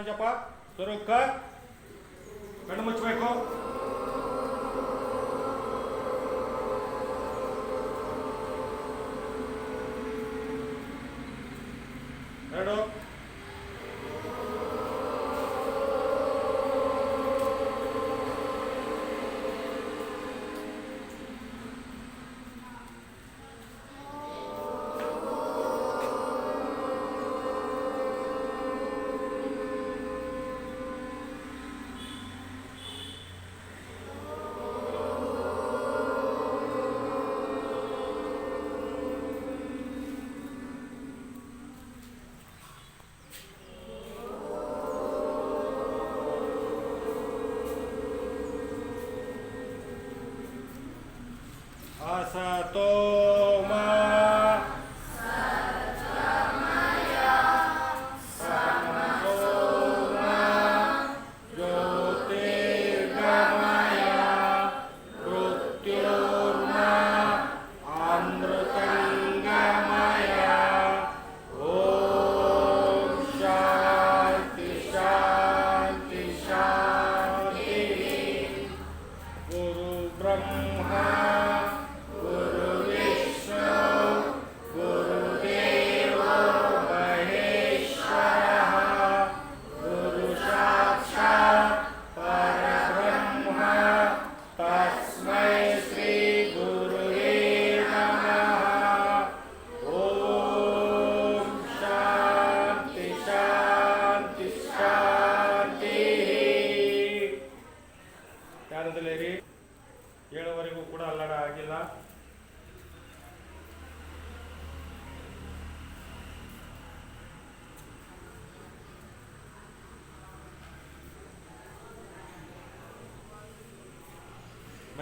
ಜಪ ಸ್ವರೂಪ ಕಣ್ಣು ಮುಚ್ಚಬೇಕು ಎರಡು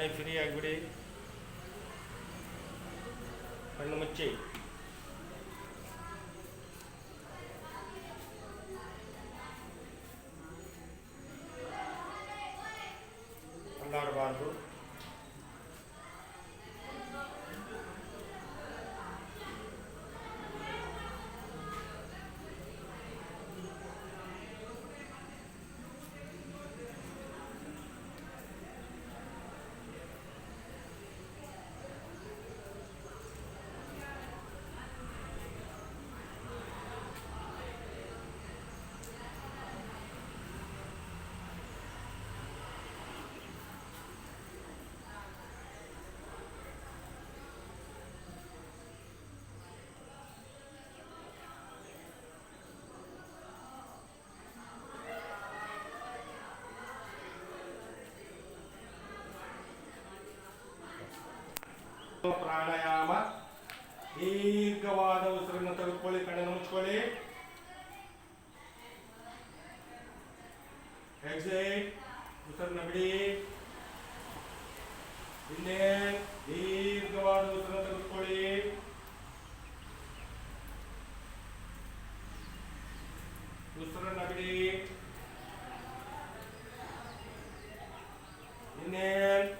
ಮೈ ಫ್ರೀ ಆಗಿಬಿಡಿ ಕಣ್ಣು ಮುಚ್ಚಿ ಪ್ರಾಣಾಯಾಮ. ದೀರ್ಘವಾದ ಉಸಿರನ್ನು ತೆಗೆದುಕೊಳ್ಳಿ, ಕಣ್ಣನ್ನು ಮುಚ್ಕೊಳ್ಳಿ. ಎಕ್ಸಿಟ್, ಉಸಿರನ್ನ ಬಿಡಿ. ಇನ್ನೇ ದೀರ್ಘವಾದ ಉಸಿರನ್ನು ತೆಗೆದುಕೊಳ್ಳಿ. ಉಸಿರನ್ನ ಬಿಡಿ. ಇನ್ನೇನ್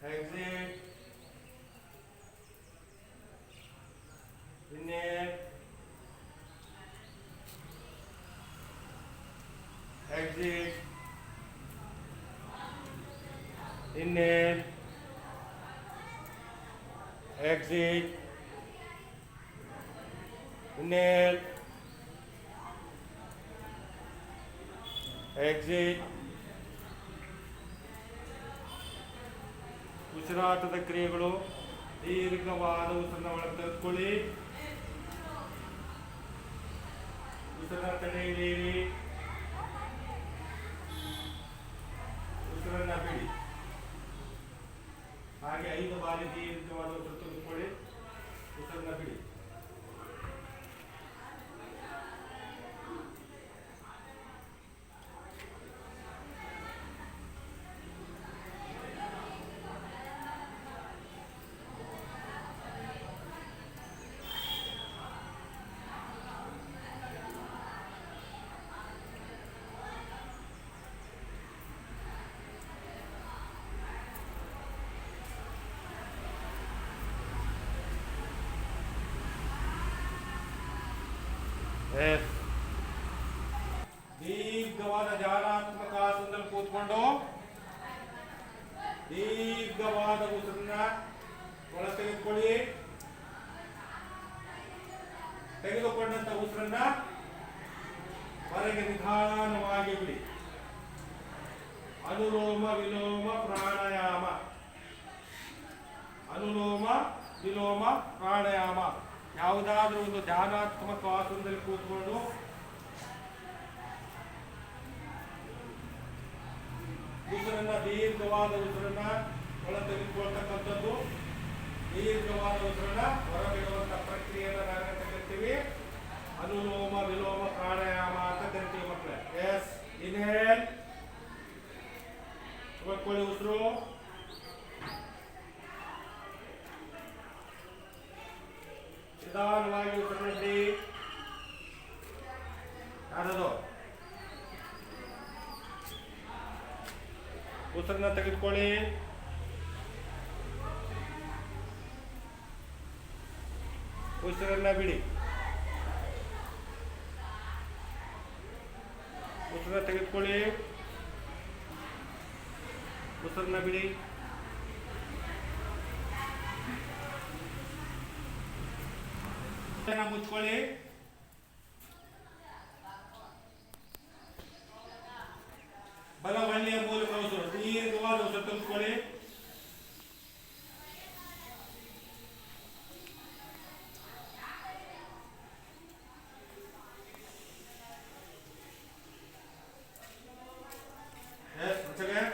exit inhale exit. Inhale. Exit. Inhale. Exit. ಉಸಿರಾಟದ ಕ್ರಿಯೆಗಳು ದೀರ್ಘವಾದ ಉಸಿರನ್ನ ಒಳಗೆ ತೆಗೆದುಕೊಳ್ಳಿ. ಉಸಿರನ್ನ ತಡೆಯಿರಿ ಉಸಿರನ್ನ ಬಿಡಿ ಹಾಗೆ ಐದು ಬಾರಿ ದೀರ್ಘವಾದ ಉಸಿರು ತೆಗೆದುಕೊಳ್ಳಿ ಉಸಿರನ್ನ ಬಿಡಿ ಎಸ್ ದೀರ್ಘವಾದ ಧ್ಯಾನಾತ್ಮಕ ಆಸನದಲ್ಲಿ ಕೂತ್ಕೊಂಡು, ದೀರ್ಘವಾದ ಉಸಿರನ್ನ ಒಳ ತೆಗೆದುಕೊಳ್ಳಿ ತೆಗೆದುಕೊಂಡಂತ ಉಸಿರನ್ನ ಹೊರಗೆ ನಿಧಾನವಾಗಿ ಬಿಡಿ. ಅನುಲೋಮ ವಿಲೋಮ ಪ್ರಾಣಾಯಾಮ. ಅನುಲೋಮ ವಿಲೋಮ ಪ್ರಾಣಾಯಾಮ. ಯಾವುದಾದ್ರೂ ಒಂದು ಧ್ಯಾನಾತ್ಮಕ ಆಸನದಲ್ಲಿ ಕೂತ್ಕೊಂಡು ಉಸಿರನ್ನ ದೀರ್ಘವಾದ ಉಸಿರನ್ನ ಒಳ ತೆಗೆದುಕೊಳ್ತಕ್ಕಂಥದ್ದು ದೀರ್ಘವಾದ ಉಸಿರನ್ನ ಹೊರಬಿಡುವಂತ ಪ್ರಕ್ರಿಯೆಯನ್ನು ನಾವೇನಂತ ಕರಿತೀವಿ ಅನುಲೋಮ ವಿಲೋಮ ಪ್ರಾಣಾಯಾಮ ಅಂತ ಕರಿತೀವಿ ಮಕ್ಕಳೇ ಎಸ್ ಇನ್ಹೇಲ್ ಉಸಿರು. ನಿಧಾನವಾಗಿ ಉಸಿರಿನಲ್ಲಿ ಯಾರದು ಉಸಿರನ್ನ ತೆಗೆದುಕೊಳ್ಳಿ ಉಸಿರನ್ನ ಬಿಡಿ ಉಸಿರನ್ನ ತೆಗೆದುಕೊಳ್ಳಿ ಉಸಿರನ್ನ ಬಿಡಿ ಮುಚ್ಕೊಳ್ಳಿ. ಬಲ ಒಳ್ಳೆಯ ಮೂಲಕ ಉಸಿರು ದೀರ್ಘವಾದ ಉಸಿರು ತೆಗೆದುಕೊಳ್ಳಿ Yes, once again.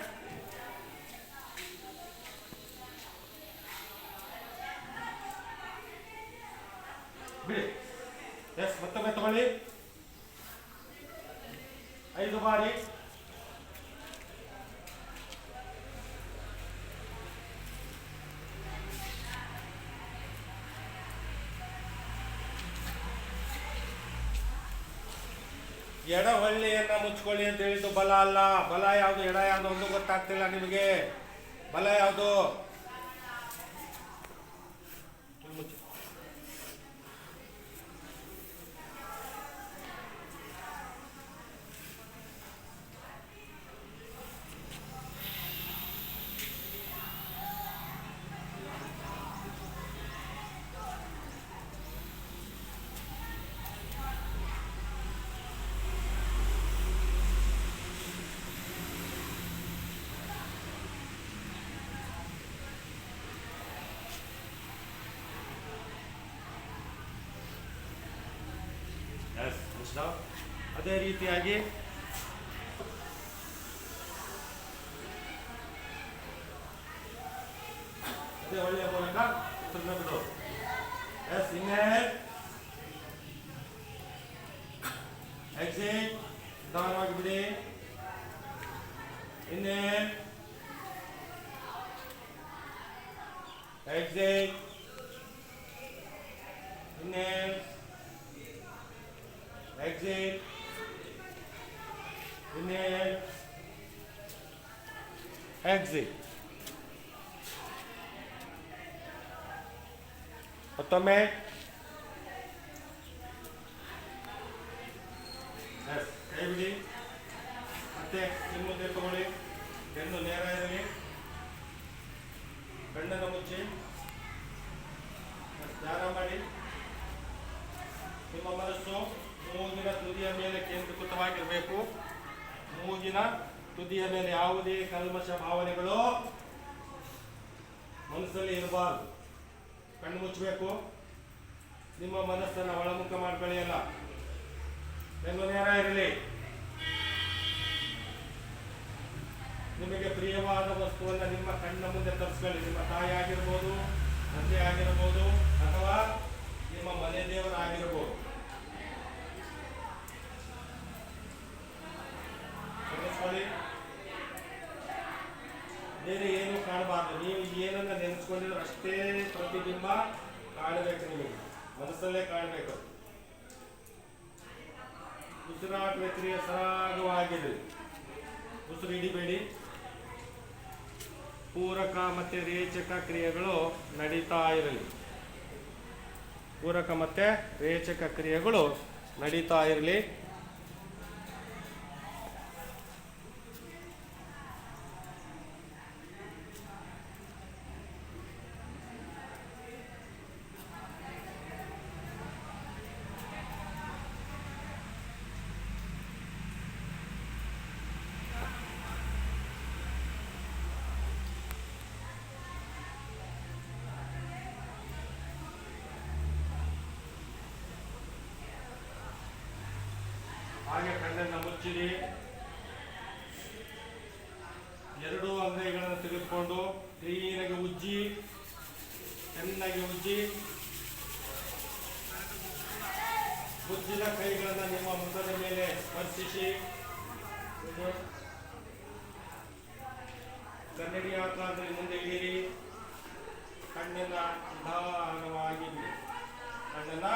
ಬಿಡಿ ಎಸ್ ಮತ್ತೊಮ್ಮೆ ತಗೊಳ್ಳಿ ಐದು ಬಾರಿ. ಎಡ ಹೊಳ್ಳಿಯನ್ನ ಮುಚ್ಕೊಳ್ಳಿ ಅಂತ ಹೇಳಿದ್ದು ಬಲ ಅಲ್ಲ. ಬಲ ಯಾವುದು, ಎಡ ಯಾವುದು ಒಂದು ಗೊತ್ತಾಗ್ತಿಲ್ಲ ನಿಮಗೆ. ಬಲ ಯಾವುದು ಇಲ್ಲಿ ಮುಚ್ಚಿ. Yes, ಮುಚ್ಚಿದ. ಅದೇ ರೀತಿಯಾಗಿ ಅದೇ ಒಳ್ಳೆಯ ಮೂಲಕ ಉಸಿರನ್ನ ಬಿಡು. ಎಸ್ ಇನ್ಹೇಲ್ ಎಕ್ಸಿಟ್ ನಿಧಾನವಾಗಿ ಬಿಡಿ. Inhale exit inhale exit. Inhale exit. ಮತ್ತೊಮ್ಮೆ ಎಸ್ ಕೈ ಬಿಡಿ ಮತ್ತೆ ನಿಮ್ಮ ಮುಂದೆ ತಗೊಳ್ಳಿ. ಬೆನ್ನು ನೇರ ಇರಲಿ. ಕಣ್ಣನ್ನು ಮುಚ್ಚಿ. ಧ್ಯಾನ ಮಾಡಿ. ನಿಮ್ಮ ಮನಸ್ಸು ಮೂಗಿನ ತುದಿಯ ಮೇಲೆ ಕೇಂದ್ರೀಕೃತವಾಗಿರಬೇಕು. ಮೂಗಿನ ತುದಿಯ ಮೇಲೆ ಯಾವುದೇ ಕಲ್ಮಶ ಭಾವನೆಗಳು ಮನಸ್ಸಲ್ಲಿ ಇರಬಾರ್ದು. ಕಣ್ಣು ಮುಚ್ಚಬೇಕು. ನಿಮ್ಮ ಮನಸ್ಸನ್ನು ಒಳಮುಖ ಮಾಡ್ಕೊಳ್ಳಿ ಅಲ್ಲ ಬೆನ್ನು ನೇರ ಇರಲಿ. ನಿಮಗೆ ಪ್ರಿಯವಾದ ವಸ್ತುವನ್ನು ನಿಮ್ಮ ಕಣ್ಣ ಮುಂದೆ ತರಿಸ್ಕೊಳ್ಳಿ. ನಿಮ್ಮ ತಾಯಿ ಆಗಿರ್ಬೋದು, ತಂದೆ ಆಗಿರ್ಬೋದು ಅಥವಾ ನಿಮ್ಮ ಮನೆ ದೇವರಾಗಿರ್ಬೋದು. ಏನನ್ನ ನೆನೆಸ್ಕೊಂಡಿರೋ ಅಷ್ಟೇ ಪ್ರತಿಬಿಂಬ ಕಾಣಬೇಕು ನಿಮಗೆ. ಮನಸ್ಸಲ್ಲೇ ಕಾಣಬೇಕು ಉಸಿರಾಟ ವ್ಯಕ್ತಿಯ ಸರಾಗವಾಗಿದೆ ಉಸಿರು ಹಿಡಿಬೇಡಿ. ಪೂರಕ ಮತ್ತು ರೇಚಕ ಕ್ರಿಯೆಗಳು ನಡೀತಾ ಇರಲಿ. ಪೂರಕ ಮತ್ತು ರೇಚಕ ಕ್ರಿಯೆಗಳು ನಡೀತಾ ಇರಲಿ ಹಾಗೆ ಕಣ್ಣನ್ನು ಮುಚ್ಚಿರಿ ಎರಡು ಅಂಗೈಗಳನ್ನು ತೆಗೆದುಕೊಂಡು ಕ್ಲೀನಾಗಿ ಉಜ್ಜಿ ಚೆನ್ನಾಗಿ ಉಜ್ಜಿ ಉಜ್ಜಿನ ಕೈಗಳನ್ನು ನಿಮ್ಮ ಮುಖದ ಮೇಲೆ ಸ್ಪರ್ಶಿಸಿ. ಕನ್ನಡಿ ಆಕಾರದಲ್ಲಿ ಮುಂದೆ ಇಳಿರಿ ಕಣ್ಣಿನ ನಿಧಾನವಾಗಿ ಕಣ್ಣನ್ನ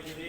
ಬಿಡಿ